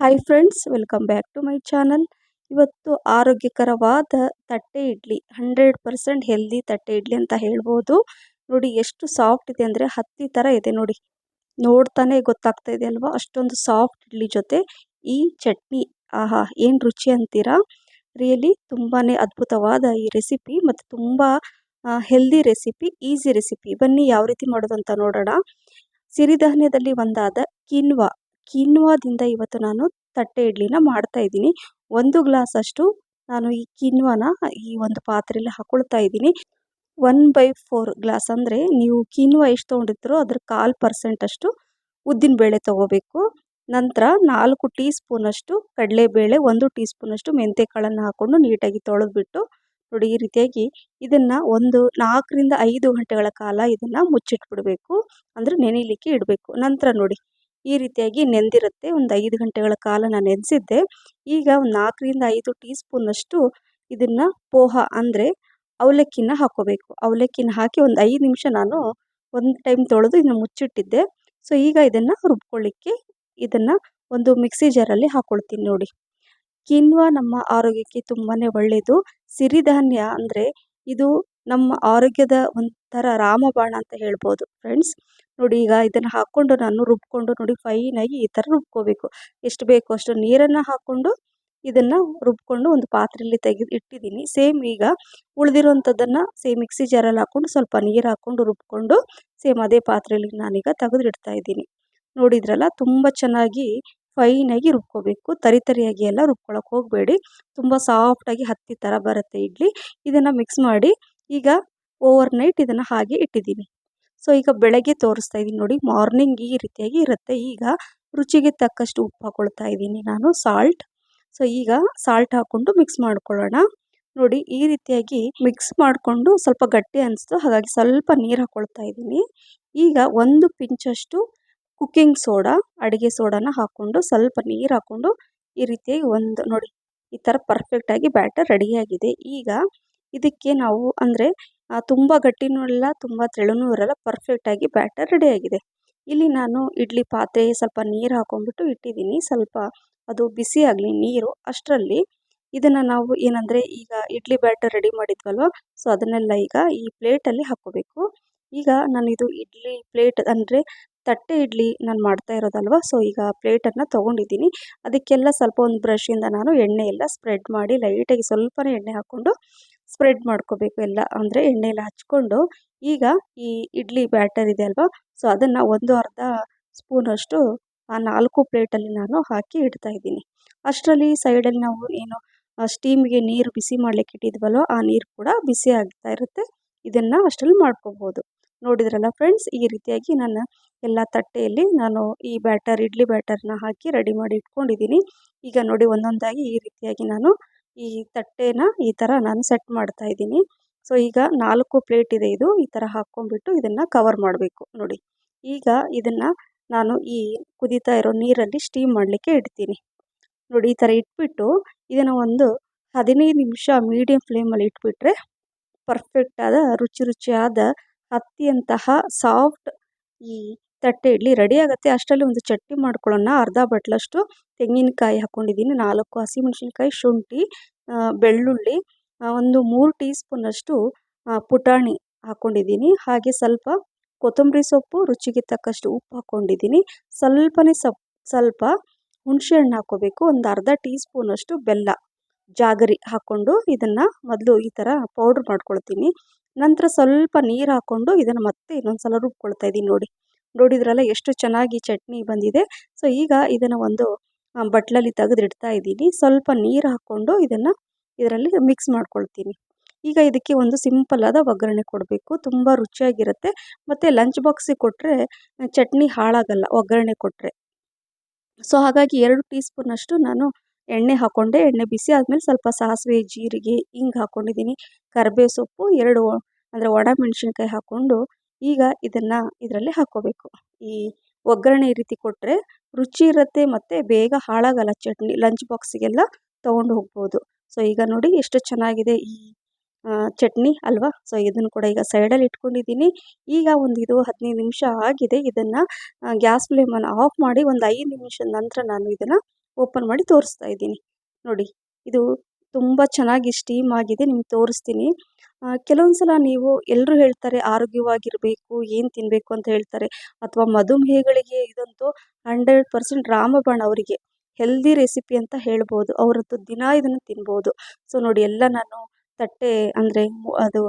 Hi friends welcome back to my channel ಇವತ್ತು ಆರೋಗ್ಯಕರವಾದ ತಟ್ಟೆ ಇಡ್ಲಿ ಹಂಡ್ರೆಡ್ ಪರ್ಸೆಂಟ್ ಹೆಲ್ದಿ ತಟ್ಟೆ ಇಡ್ಲಿ ಅಂತ ಹೇಳ್ಬೋದು. ನೋಡಿ ಎಷ್ಟು ಸಾಫ್ಟ್ ಇದೆ ಅಂದರೆ ಹತ್ತಿ ಥರ ಇದೆ ನೋಡಿ. ನೋಡ್ತಾನೆ ಗೊತ್ತಾಗ್ತಾ ಇದೆ ಅಲ್ವಾ? ಅಷ್ಟೊಂದು ಸಾಫ್ಟ್ ಇಡ್ಲಿ ಜೊತೆ ಈ ಚಟ್ನಿ, ಆಹಾ, ಏನು ರುಚಿ ಅಂತೀರಾ? ರಿಯಲಿ ತುಂಬಾ ಅದ್ಭುತವಾದ ಈ ರೆಸಿಪಿ ಮತ್ತು ತುಂಬ ಹೆಲ್ದಿ ರೆಸಿಪಿ ಈಸಿ ರೆಸಿಪಿ ಬನ್ನಿ ಯಾವ ರೀತಿ ಮಾಡೋದು ಅಂತ ನೋಡೋಣ. ಸಿರಿಧಾನ್ಯದಲ್ಲಿ ಒಂದಾದ ಕಿನ್ವಾ. ಕಿನ್ವಾದಿಂದ ಇವತ್ತು ನಾನು ತಟ್ಟೆ ಇಡ್ಲಿನ ಮಾಡ್ತಾ ಇದ್ದೀನಿ. ಒಂದು ಗ್ಲಾಸ್ ಅಷ್ಟು ನಾನು ಈ ಕಿನ್ವಾನ ಈ ಒಂದು ಪಾತ್ರೆಯಲ್ಲಿ ಹಾಕೊಳ್ತಾ ಇದ್ದೀನಿ. ಒನ್ ಬೈ ಫೋರ್ ಗ್ಲಾಸ್ ಅಂದರೆ ನೀವು ಕಿನ್ವಾ ಎಷ್ಟು ತೊಗೊಂಡಿರ್ತೀರೋ ಅದ್ರ ಕಾಲು ಪರ್ಸೆಂಟಷ್ಟು ಉದ್ದಿನ ಬೇಳೆ ತೊಗೋಬೇಕು. ನಂತರ ನಾಲ್ಕು ಟೀ ಸ್ಪೂನಷ್ಟು ಕಡಲೆಬೇಳೆ, ಒಂದು ಟೀ ಸ್ಪೂನಷ್ಟು ಮೆಂತೆಕಾಳನ್ನು ಹಾಕ್ಕೊಂಡು ನೀಟಾಗಿ ತೊಳೆದ್ಬಿಟ್ಟು ನೋಡಿ ಈ ರೀತಿಯಾಗಿ ಇದನ್ನು ಒಂದು ನಾಲ್ಕರಿಂದ ಐದು ಗಂಟೆಗಳ ಕಾಲ ಇದನ್ನು ಮುಚ್ಚಿಟ್ಬಿಡಬೇಕು. ಅಂದರೆ ನೆನೆಯಲಿಕ್ಕೆ ಇಡಬೇಕು. ನಂತರ ನೋಡಿ ಈ ರೀತಿಯಾಗಿ ನೆಂದಿರುತ್ತೆ. ಒಂದು ಐದು ಗಂಟೆಗಳ ಕಾಲ ನಾನು ನೆನೆಸಿದ್ದೆ. ಈಗ ಒಂದು ನಾಲ್ಕರಿಂದ ಐದು ಟೀ ಸ್ಪೂನಷ್ಟು ಇದನ್ನು ಪೋಹ ಅಂದರೆ ಅವಲಕ್ಕಿನ ಹಾಕೋಬೇಕು. ಅವಲಕ್ಕಿನ ಹಾಕಿ ಒಂದು ಐದು ನಿಮಿಷ ನಾನು ಒಂದು ಟೈಮ್ ತೊಳೆದು ಇದನ್ನು ಮುಚ್ಚಿಟ್ಟಿದ್ದೆ. ಸೊ, ಈಗ ಇದನ್ನು ರುಬ್ಕೊಳ್ಳಿಕ್ಕೆ ಇದನ್ನು ಒಂದು ಮಿಕ್ಸಿ ಜಾರಲ್ಲಿ ಹಾಕ್ಕೊಳ್ತೀನಿ ನೋಡಿ. ಕಿನ್ವಾ ನಮ್ಮ ಆರೋಗ್ಯಕ್ಕೆ ತುಂಬಾ ಒಳ್ಳೆಯದು ಸಿರಿಧಾನ್ಯ ಅಂದರೆ ಇದು ನಮ್ಮ ಆರೋಗ್ಯದ ಒಂಥರ ರಾಮಬಾಣ ಅಂತ ಹೇಳ್ಬೋದು ಫ್ರೆಂಡ್ಸ್ ನೋಡಿ ಈಗ ಇದನ್ನು ಹಾಕ್ಕೊಂಡು ನಾನು ರುಬ್ಕೊಂಡು ನೋಡಿ ಫೈನಾಗಿ ಈ ಥರ ರುಬ್ಕೋಬೇಕು. ಎಷ್ಟು ಬೇಕೋ ಅಷ್ಟು ನೀರನ್ನು ಹಾಕ್ಕೊಂಡು ಇದನ್ನು ರುಬ್ಕೊಂಡು ಒಂದು ಪಾತ್ರೆಯಲ್ಲಿ ತೆಗೆದು ಇಟ್ಟಿದ್ದೀನಿ. ಸೇಮ್ ಈಗ ಉಳಿದಿರೋಂಥದ್ದನ್ನು ಸೇಮ್ ಮಿಕ್ಸಿ ಜಾರಲ್ಲಿ ಹಾಕ್ಕೊಂಡು ಸ್ವಲ್ಪ ನೀರು ಹಾಕ್ಕೊಂಡು ರುಬ್ಕೊಂಡು ಸೇಮ್ ಅದೇ ಪಾತ್ರೆಯಲ್ಲಿ ನಾನೀಗ ತೆಗೆದು ಇಡ್ತಾ ಇದ್ದೀನಿ. ನೋಡಿದ್ರಲ್ಲ ತುಂಬ ಚೆನ್ನಾಗಿ ಫೈನಾಗಿ ರುಬ್ಕೋಬೇಕು. ತರಿ ತರಿಯಾಗಿ ಎಲ್ಲ ರುಬ್ಕೊಳಕ್ಕೆ ಹೋಗಬೇಡಿ. ತುಂಬ ಸಾಫ್ಟಾಗಿ ಹತ್ತಿ ಥರ ಬರುತ್ತೆ ಇಡ್ಲಿ. ಇದನ್ನು ಮಿಕ್ಸ್ ಮಾಡಿ ಈಗ ಓವರ್ ನೈಟ್ ಇದನ್ನು ಹಾಗೆ ಇಟ್ಟಿದ್ದೀನಿ. ಸೊ ಈಗ ಬೆಳಗ್ಗೆ ತೋರಿಸ್ತಾ ಇದ್ದೀನಿ ನೋಡಿ ಮಾರ್ನಿಂಗ್ ಈ ರೀತಿಯಾಗಿ ಇರುತ್ತೆ. ಈಗ ರುಚಿಗೆ ತಕ್ಕಷ್ಟು ಉಪ್ಪು ಹಾಕೊಳ್ತಾ ಇದ್ದೀನಿ ನಾನು ಸಾಲ್ಟ್ ಸೊ ಈಗ ಸಾಲ್ಟ್ ಹಾಕ್ಕೊಂಡು ಮಿಕ್ಸ್ ಮಾಡ್ಕೊಳ್ಳೋಣ. ನೋಡಿ, ಈ ರೀತಿಯಾಗಿ ಮಿಕ್ಸ್ ಮಾಡಿಕೊಂಡು ಸ್ವಲ್ಪ ಗಟ್ಟಿ ಅನಿಸ್ತು, ಹಾಗಾಗಿ ಸ್ವಲ್ಪ ನೀರು ಹಾಕ್ಕೊಳ್ತಾ ಇದ್ದೀನಿ. ಈಗ ಒಂದು ಪಿಂಚಷ್ಟು ಕುಕ್ಕಿಂಗ್ ಸೋಡಾ ಅಡುಗೆ ಸೋಡಾನ ಹಾಕ್ಕೊಂಡು ಸ್ವಲ್ಪ ನೀರು ಹಾಕ್ಕೊಂಡು ಈ ರೀತಿಯಾಗಿ ಒಂದು ನೋಡಿ, ಈ ಥರ ಪರ್ಫೆಕ್ಟಾಗಿ ಬ್ಯಾಟರ್ ರೆಡಿಯಾಗಿದೆ ಈಗ ಇದಕ್ಕೆ ನಾವು ಅಂದರೆ ತುಂಬ ಗಟ್ಟಿನೂ ಇಲ್ಲ ತುಂಬ ತೆಳುನೂ ಇರಲ್ಲ ಪರ್ಫೆಕ್ಟಾಗಿ ಬ್ಯಾಟರ್ ರೆಡಿಯಾಗಿದೆ ಇಲ್ಲಿ ನಾನು ಇಡ್ಲಿ ಪಾತ್ರೆ ಸ್ವಲ್ಪ ನೀರು ಹಾಕೊಂಡ್ಬಿಟ್ಟು ಇಟ್ಟಿದ್ದೀನಿ. ಸ್ವಲ್ಪ ಅದು ಬಿಸಿ ಆಗಲಿ ನೀರು ಅಷ್ಟರಲ್ಲಿ ಇದನ್ನು ನಾವು ಏನಂದರೆ ಈಗ ಇಡ್ಲಿ ಬ್ಯಾಟರ್ ರೆಡಿ ಮಾಡಿದ್ವಲ್ವ ಸೊ ಅದನ್ನೆಲ್ಲ ಈಗ ಈ ಪ್ಲೇಟಲ್ಲಿ ಹಾಕೋಬೇಕು ಈಗ ನಾನು ಇದು ಇಡ್ಲಿ ಪ್ಲೇಟ್ ಅಂದರೆ ತಟ್ಟೆ ಇಡ್ಲಿ ನಾನು ಮಾಡ್ತಾ ಇರೋದಲ್ವ ಸೊ ಈಗ ಪ್ಲೇಟನ್ನು ತೊಗೊಂಡಿದ್ದೀನಿ. ಅದಕ್ಕೆಲ್ಲ ಸ್ವಲ್ಪ ಒಂದು ಬ್ರಷಿಂದ ನಾನು ಎಣ್ಣೆ ಎಲ್ಲ ಸ್ಪ್ರೆಡ್ ಮಾಡಿ ಲೈಟಾಗಿ ಸ್ವಲ್ಪನೇ ಎಣ್ಣೆ ಹಾಕ್ಕೊಂಡು ಸ್ಪ್ರೆಡ್ ಮಾಡ್ಕೋಬೇಕು ಎಲ್ಲ ಅಂದರೆ ಎಣ್ಣೆಲಿ ಹಚ್ಕೊಂಡು ಈಗ ಈ ಇಡ್ಲಿ ಬ್ಯಾಟರ್ ಇದೆ ಅಲ್ವಾ? ಸೊ ಅದನ್ನು ಒಂದು ಅರ್ಧ ಸ್ಪೂನಷ್ಟು ಆ ನಾಲ್ಕು ಪ್ಲೇಟಲ್ಲಿ ನಾನು ಹಾಕಿ ಇಡ್ತಾ ಇದ್ದೀನಿ. ಅಷ್ಟರಲ್ಲಿ ಸೈಡಲ್ಲಿ ನಾವು ಏನು ಸ್ಟೀಮ್ಗೆ ನೀರು ಬಿಸಿ ಮಾಡಲಿಕ್ಕೆ ಇಟ್ಟಿದ್ವಲ್ಲೋ ಆ ನೀರು ಕೂಡ ಬಿಸಿ ಆಗ್ತಾ ಇರುತ್ತೆ. ಇದನ್ನು ಅಷ್ಟರಲ್ಲಿ ಮಾಡ್ಕೋಬೋದು. ನೋಡಿದ್ರಲ್ಲ ಫ್ರೆಂಡ್ಸ್ ಈ ರೀತಿಯಾಗಿ ನನ್ನ ಎಲ್ಲ ತಟ್ಟೆಯಲ್ಲಿ ನಾನು ಈ ಬ್ಯಾಟರ್ ಇಡ್ಲಿ ಬ್ಯಾಟರ್ನ ಹಾಕಿ ರೆಡಿ ಮಾಡಿ ಇಟ್ಕೊಂಡಿದ್ದೀನಿ. ಈಗ ನೋಡಿ ಒಂದೊಂದಾಗಿ ಈ ರೀತಿಯಾಗಿ ನಾನು ಈ ತಟ್ಟೆನ ಈ ಥರ ನಾನು ಸೆಟ್ ಮಾಡ್ತಾ ಇದ್ದೀನಿ. ಸೊ ಈಗ ನಾಲ್ಕು ಪ್ಲೇಟ್ ಇದೆ ಇದು. ಈ ಥರ ಹಾಕ್ಕೊಂಡ್ಬಿಟ್ಟು ಇದನ್ನು ಕವರ್ ಮಾಡಬೇಕು. ನೋಡಿ. ಈಗ ಇದನ್ನು ನಾನು ಈ ಕುದೀತಾ ಇರೋ ನೀರಲ್ಲಿ ಸ್ಟೀಮ್ ಮಾಡಲಿಕ್ಕೆ ಇಡ್ತೀನಿ. ನೋಡಿ, ಈ ಥರ ಇಟ್ಬಿಟ್ಟು ಇದನ್ನು ಒಂದು ಹದಿನೈದು ನಿಮಿಷ ಮೀಡಿಯಮ್ ಫ್ಲೇಮಲ್ಲಿ ಇಟ್ಬಿಟ್ರೆ ಪರ್ಫೆಕ್ಟಾದ ರುಚಿ ರುಚಿಯಾದ ಹತ್ತಿಯಂತಹ ಸಾಫ್ಟ್ ಈ ತಟ್ಟೆ ಇಡ್ಲಿ ರೆಡಿ ಆಗುತ್ತೆ. ಅಷ್ಟರಲ್ಲಿ ಒಂದು ಚಟ್ನಿ ಮಾಡ್ಕೊಳ್ಳೋಣ. ಅರ್ಧ ಬಟ್ಲಷ್ಟು ತೆಂಗಿನಕಾಯಿ ಹಾಕ್ಕೊಂಡಿದ್ದೀನಿ ನಾಲ್ಕು ಹಸಿಮೆಣಸಿನ್ಕಾಯಿ, ಶುಂಠಿ ಬೆಳ್ಳುಳ್ಳಿ ಒಂದು ಮೂರು ಟೀ ಸ್ಪೂನಷ್ಟು ಪುಟಾಣಿ ಹಾಕ್ಕೊಂಡಿದ್ದೀನಿ ಹಾಗೆ ಸ್ವಲ್ಪ ಕೊತ್ತಂಬರಿ ಸೊಪ್ಪು, ರುಚಿಗೆ ತಕ್ಕಷ್ಟು ಉಪ್ಪು ಹಾಕ್ಕೊಂಡಿದ್ದೀನಿ ಸ್ವಲ್ಪನೇ ಸಪ್, ಸ್ವಲ್ಪ ಹುಣಸೆಹಣ್ಣು ಹಾಕ್ಕೋಬೇಕು. ಒಂದು ಅರ್ಧ ಟೀ ಸ್ಪೂನಷ್ಟು ಬೆಲ್ಲ, ಜಾಗರಿ ಹಾಕ್ಕೊಂಡು ಇದನ್ನು ಮೊದಲು ಈ ಥರ ಪೌಡ್ರ್ ಮಾಡ್ಕೊಳ್ತೀನಿ. ನಂತರ ಸ್ವಲ್ಪ ನೀರು ಹಾಕ್ಕೊಂಡು ಇದನ್ನು ಮತ್ತೆ ಇನ್ನೊಂದು ಸಲ ರುಬ್ಕೊಳ್ತಾ ಇದ್ದೀನಿ ನೋಡಿ. ನೋಡಿದ್ರಲ್ಲ ಎಷ್ಟು ಚೆನ್ನಾಗಿ ಚಟ್ನಿ ಬಂದಿದೆ. ಸೊ, ಈಗ ಇದನ್ನು ಒಂದು ಬಟ್ಲಲ್ಲಿ ತೆಗೆದಿಡ್ತಾ ಇದ್ದೀನಿ. ಸ್ವಲ್ಪ ನೀರು ಹಾಕ್ಕೊಂಡು ಇದನ್ನು ಇದರಲ್ಲಿ ಮಿಕ್ಸ್ ಮಾಡ್ಕೊಳ್ತೀನಿ. ಈಗ ಇದಕ್ಕೆ ಒಂದು ಸಿಂಪಲ್ ಆದ ಒಗ್ಗರಣೆ ಕೊಡಬೇಕು. ತುಂಬ ರುಚಿಯಾಗಿರುತ್ತೆ. ಮತ್ತು ಲಂಚ್ ಬಾಕ್ಸಿಗೆ ಕೊಟ್ಟರೆ ಚಟ್ನಿ ಹಾಳಾಗಲ್ಲ, ಒಗ್ಗರಣೆ ಕೊಟ್ಟರೆ ಸೊ, ಹಾಗಾಗಿ ಎರಡು ಟೀ ಸ್ಪೂನಷ್ಟು ನಾನು ಎಣ್ಣೆ ಹಾಕ್ಕೊಂಡೆ ಎಣ್ಣೆ ಬಿಸಿ ಆದಮೇಲೆ ಸ್ವಲ್ಪ ಸಾಸಿವೆ, ಜೀರಿಗೆ ಹಿಂಗೆ ಹಾಕ್ಕೊಂಡಿದ್ದೀನಿ ಕರಿಬೇವು ಸೊಪ್ಪು, ಎರಡು, ಅಂದರೆ ಒಣಮೆಣ್ಸಿನ್ಕಾಯಿ ಹಾಕ್ಕೊಂಡು ಈಗ ಇದನ್ನು ಇದರಲ್ಲಿ ಹಾಕ್ಕೋಬೇಕು ಈ ಒಗ್ಗರಣೆ ಈ ರೀತಿ ಕೊಟ್ಟರೆ ರುಚಿ ಇರುತ್ತೆ ಮತ್ತು ಬೇಗ ಹಾಳಾಗಲ್ಲ ಚಟ್ನಿ ಲಂಚ್ ಬಾಕ್ಸಿಗೆಲ್ಲ ತೊಗೊಂಡು ಹೋಗ್ಬೋದು. ಸೊ ಈಗ ನೋಡಿ ಎಷ್ಟು ಚೆನ್ನಾಗಿದೆ ಈ ಚಟ್ನಿ ಅಲ್ವಾ? ಸೊ ಇದನ್ನು ಕೂಡ ಈಗ ಸೈಡಲ್ಲಿ ಇಟ್ಕೊಂಡಿದ್ದೀನಿ. ಈಗ ಒಂದು ಇದು ಹದಿನೈದು ನಿಮಿಷ ಆಗಿದೆ. ಇದನ್ನು ಗ್ಯಾಸ್ ಫ್ಲೇಮನ್ನು ಆಫ್ ಮಾಡಿ ಒಂದು ಐದು ನಿಮಿಷದ ನಂತರ ನಾನು ಇದನ್ನು ಓಪನ್ ಮಾಡಿ ತೋರಿಸ್ತಾ ಇದ್ದೀನಿ. ನೋಡಿ, ಇದು ತುಂಬ ಚೆನ್ನಾಗಿ ಸ್ಟೀಮ್ ಆಗಿದೆ, ನಿಮ್ಗೆ ತೋರಿಸ್ತೀನಿ. ಕೆಲವೊಂದು ಸಲ ನೀವು ಎಲ್ಲರೂ ಹೇಳ್ತಾರೆ ಆರೋಗ್ಯವಾಗಿರಬೇಕು, ಏನು ತಿನ್ನಬೇಕು ಅಂತ ಹೇಳ್ತಾರೆ. ಅಥವಾ ಮಧುಮೇಹಗಳಿಗೆ ಇದಂತೂ ಹಂಡ್ರೆಡ್ ಪರ್ಸೆಂಟ್ ರಾಮಬಾಣ ಅವರಿಗೆ. ಹೆಲ್ದಿ ರೆಸಿಪಿ ಅಂತ ಹೇಳ್ಬೋದು. ಅವರದ್ದು ದಿನ ಇದನ್ನು ತಿನ್ಬೋದು. ಸೊ, ನೋಡಿ, ಎಲ್ಲ ನಾನು ತಟ್ಟೆ ಅಂದರೆ ಅದು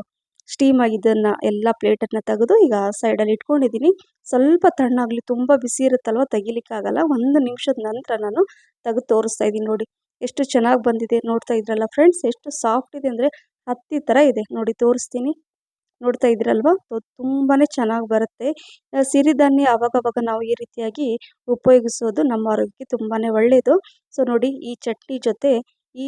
ಸ್ಟೀಮ್ ಆಗಿದ್ದನ್ನು ಎಲ್ಲ ಪ್ಲೇಟನ್ನು ತೆಗೆದು ಈಗ ಸೈಡಲ್ಲಿ ಇಟ್ಕೊಂಡಿದ್ದೀನಿ. ಸ್ವಲ್ಪ ತಣ್ಣಾಗಲಿ, ತುಂಬ ಬಿಸಿ ಇರುತ್ತಲ್ವ, ತೆಗಿಲಿಕ್ಕಾಗಲ್ಲ. ಒಂದು ನಿಮಿಷದ ನಂತರ ನಾನು ತೆಗೆದು ತೋರಿಸ್ತಾ ಇದ್ದೀನಿ ನೋಡಿ. ಎಷ್ಟು ಚೆನ್ನಾಗಿ ಬಂದಿದೆ ನೋಡ್ತಾ ಇದ್ರಲ್ಲ ಫ್ರೆಂಡ್ಸ್ ಎಷ್ಟು ಸಾಫ್ಟ್ ಇದೆ ಅಂದರೆ ಹತ್ತಿ ಥರ ಇದೆ. ನೋಡಿ ತೋರಿಸ್ತೀನಿ. ನೋಡ್ತಾ ಇದ್ದೀರಲ್ವ ತುಂಬಾ ಚೆನ್ನಾಗಿ ಬರುತ್ತೆ. ಸಿರಿಧಾನ್ಯ ಅವಾಗವಾಗ ನಾವು ಈ ರೀತಿಯಾಗಿ ಉಪಯೋಗಿಸೋದು ನಮ್ಮ ಆರೋಗ್ಯಕ್ಕೆ ತುಂಬಾ ಒಳ್ಳೆಯದು ಸೊ ನೋಡಿ ಈ ಚಟ್ನಿ ಜೊತೆ ಈ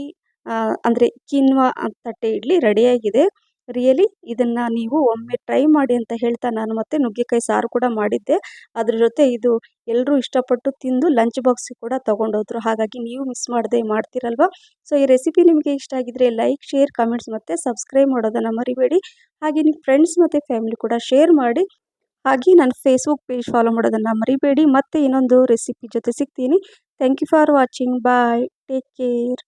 ಅಂದರೆ ಕಿನ್ವಾ ತಟ್ಟೆ ಇಡ್ಲಿ ರೆಡಿಯಾಗಿದೆ ರಿಯಲಿ ಇದನ್ನು ನೀವು ಒಮ್ಮೆ ಟ್ರೈ ಮಾಡಿ ಅಂತ ಹೇಳ್ತಾ ನಾನು ಮತ್ತೆ ನುಗ್ಗೆಕಾಯಿ ಸಾರು ಕೂಡ ಮಾಡಿದ್ದೆ. ಅದ್ರ ಜೊತೆ ಇದು ಎಲ್ಲರೂ ಇಷ್ಟಪಟ್ಟು ತಿಂದು ಲಂಚ್ ಬಾಕ್ಸಿಗೆ ಕೂಡ ತೊಗೊಂಡೋದ್ರು ಹಾಗಾಗಿ ನೀವು ಮಿಸ್ ಮಾಡದೆ ಮಾಡ್ತೀರಲ್ವ? ಸೊ ಈ ರೆಸಿಪಿ ನಿಮಗೆ ಇಷ್ಟ ಆಗಿದ್ರೆ ಲೈಕ್ ಶೇರ್ ಕಮೆಂಟ್ಸ್ ಮತ್ತು ಸಬ್ಸ್ಕ್ರೈಬ್ ಮಾಡೋದನ್ನು ಮರಿಬೇಡಿ. ಹಾಗೆ ನಿಮ್ಮ ಫ್ರೆಂಡ್ಸ್ ಮತ್ತು ಫ್ಯಾಮಿಲಿ ಕೂಡ ಶೇರ್ ಮಾಡಿ. ಹಾಗೆ ನನ್ನ ಫೇಸ್ಬುಕ್ ಪೇಜ್ ಫಾಲೋ ಮಾಡೋದನ್ನು ಮರಿಬೇಡಿ. ಮತ್ತೆ ಇನ್ನೊಂದು ರೆಸಿಪಿ ಜೊತೆ ಸಿಗ್ತೀನಿ. Thank you for watching bye take care